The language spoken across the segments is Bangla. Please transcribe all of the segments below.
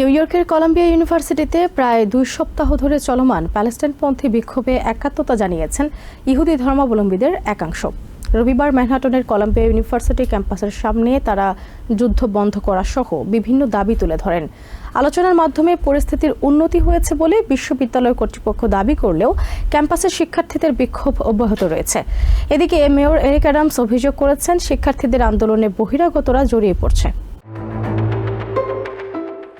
নিউ ইয়র্কের কলাম্বিয়া ইউনিভার্সিটিতে প্রায় দুই সপ্তাহ ধরে চলমান প্যালেস্টাইনপন্থী বিক্ষোভে একাত্মতা জানিয়েছেন ইহুদি ধর্মাবলম্বীদের একাংশ। রবিবার ম্যানহাটনের কলাম্বিয়া ইউনিভার্সিটি ক্যাম্পাসের সামনে তারা যুদ্ধ বন্ধ করা সহ বিভিন্ন দাবি তুলে ধরেন। আলোচনার মাধ্যমে পরিস্থিতির উন্নতি হয়েছে বলে বিশ্ববিদ্যালয় কর্তৃপক্ষ দাবি করলেও ক্যাম্পাসের শিক্ষার্থীদের বিক্ষোভ অব্যাহত রয়েছে। এদিকে মেয়র এরিক অ্যাডামস অভিযোগ করেছেন, শিক্ষার্থীদের আন্দোলনে বহিরাগতরা জড়িয়ে পড়ছে।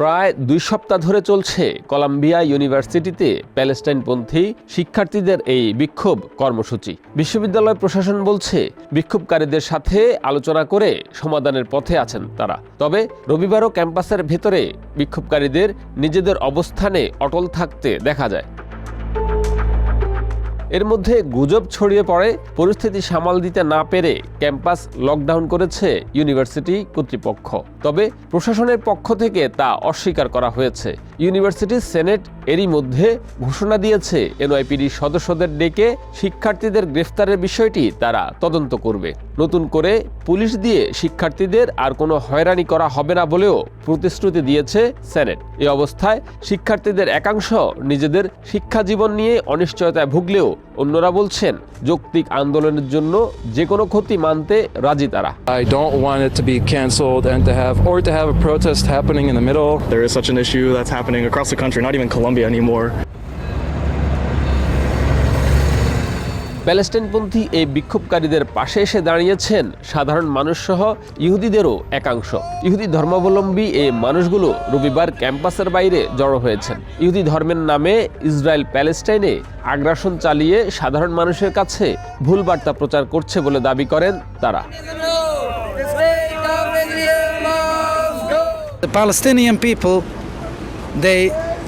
প্রায় দুই সপ্তাহ ধরে চলছে কলাম্বিয়া ইউনিভার্সিটিতে প্যালেস্টাইনপন্থী শিক্ষার্থীদের এই বিক্ষোভ কর্মসূচি। বিশ্ববিদ্যালয় প্রশাসন বলছে, বিক্ষোভকারীদের সাথে আলোচনা করে সমাধানের পথে আছেন তারা। তবে রবিবারও ক্যাম্পাসের ভেতরে বিক্ষোভকারীদের নিজেদের অবস্থানে অটল থাকতে দেখা যায়। এর মধ্যে গুজব ছড়িয়ে পড়ে, পরিস্থিতি সামাল দিতে না পেরে ক্যাম্পাস লকডাউন করেছে ইউনিভার্সিটি কর্তৃপক্ষ। তবে প্রশাসনের পক্ষ থেকে তা অস্বীকার করা হয়েছে। ইউনিভার্সিটির সেনেট এরই মধ্যে ঘোষণা দিয়েছে, এনওয়াইপিডি সদস্যদের ডেকে শিক্ষার্থীদের গ্রেফতারের বিষয়টি তারা তদন্ত করবে। নতুন করে পুলিশ দিয়ে শিক্ষার্থীদের আর কোনো হয়রানি করা হবে না বলেও প্রতিশ্রুতি দিয়েছে সেনেট। এই অবস্থায় শিক্ষার্থীদের একাংশ নিজেদের শিক্ষা জীবন নিয়ে অনিশ্চয়তায় ভুগলেও অন্যরা বলছেন যৌক্তিক আন্দোলনের জন্য যে কোনো ক্ষতি মানতে রাজি তারা। I don't want it to have or to have a protest happening in the middle there issue that's happening across country not even Columbia প্যালেস্টাইনপন্থী এই বিক্ষোভকারীদের পাশে এসে দাঁড়িয়েছেন সাধারণ মানুষসহ ইহুদিদেরও একাংশ। ইহুদি ধর্মাবলম্বী এই মানুষগুলো রবিবার ক্যাম্পাসের বাইরে জড়ো হয়েছেন। ইহুদি ধর্মের নামে ইসরায়েল প্যালেস্টাইনে আগ্রাসন চালিয়ে সাধারণ মানুষের কাছে ভুল বার্তা প্রচার করছে বলে দাবি করেন তারা। The Palestinian people, they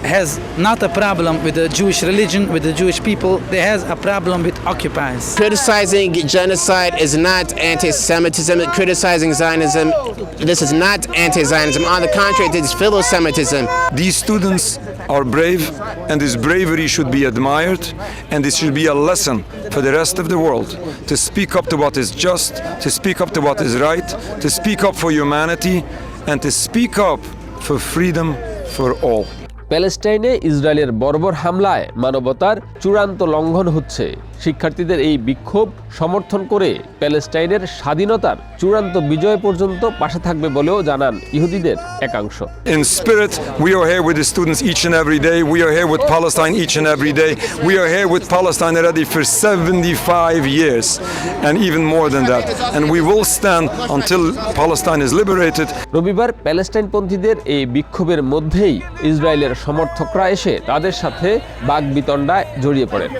has not a problem with the Jewish religion, with the Jewish people. They has a problem with occupiers. Criticizing genocide is not anti-Semitism. Criticizing Zionism, this is not anti-Zionism. On the contrary, it is philo-Semitism. These students are brave, and this bravery should be admired, and this should be a lesson for the rest of the world to speak up to what is just, to speak up to what is right, to speak up for humanity, and to speak up for freedom for all. প্যালেস্টাইনে ইসরায়েলের বর্বর হামলায় মানবতার চূড়ান্ত লঙ্ঘন হচ্ছে। শিক্ষার্থীদের এই বিক্ষোভ সমর্থন করে প্যালেস্টাইনের স্বাধীনতার চূড়ান্ত বিজয় পর্যন্ত পাশে থাকবে বলেও জানান ইহুদিদের একাংশ। In spirit we are here with the students each and we are here with Palestine each and every day years and even more and we will stand is liberated রবিবার প্যালেস্টাইন পন্থীদের এই বিক্ষোভের মধ্যেই ইসরায়েলের সমর্থকরা এসে তাদের সাথে বাগবিতণ্ডায় জড়িয়ে পড়েন।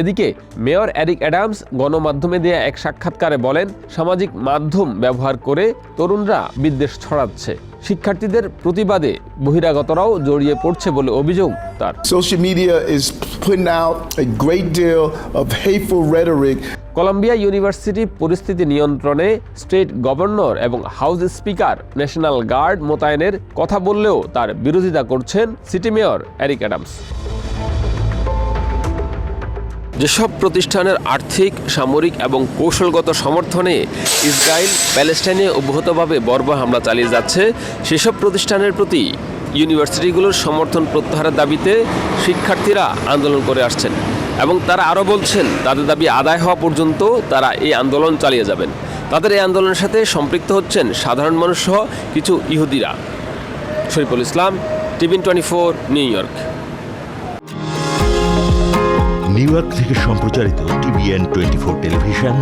এদিকে মেয়র এরিক অ্যাডামস গণমাধ্যমে দেয়া এক সাক্ষাৎকারে বলেন, সামাজিক মাধ্যম ব্যবহার করে তরুণরা বিদ্বেষ ছড়াচ্ছে। শিক্ষার্থীদের প্রতিবাদে বহিরাগতরাও জড়িয়ে পড়ছে বলে অভিযোগ তার। Social media is putting out a great deal of hateful rhetoric Columbia University পরিস্থিতি নিয়ন্ত্রণে স্টেট গভর্নর এবং হাউস স্পিকার ন্যাশনাল গার্ড মোতায়েনের কথা বললেও তার বিরোধিতা করছেন সিটি মেয়র এরিক অ্যাডামস। যেসব প্রতিষ্ঠানের আর্থিক, সামরিক এবং কৌশলগত সমর্থনে ইসরায়েল প্যালেস্টাইনে অব্যাহতভাবে বর্ব হামলা চালিয়ে যাচ্ছে, সেসব প্রতিষ্ঠানের প্রতি ইউনিভার্সিটিগুলোর সমর্থন প্রত্যাহারের দাবিতে শিক্ষার্থীরা আন্দোলন করে আসছেন। এবং তারা আরও বলছেন, তাদের দাবি আদায় হওয়া পর্যন্ত তারা এই আন্দোলন চালিয়ে যাবেন। তাদের এই আন্দোলনের সাথে সম্পৃক্ত হচ্ছেন সাধারণ মানুষ সহ কিছু ইহুদিরা। Shariful Islam TVN twenty four, New York. New York থেকে সম্প্রচারিত টিভিএন টোয়েন্টি ফোর টেলিভিশন,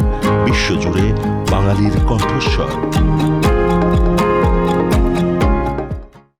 বিশ্বজুড়ে বাঙালির কণ্ঠস্বর।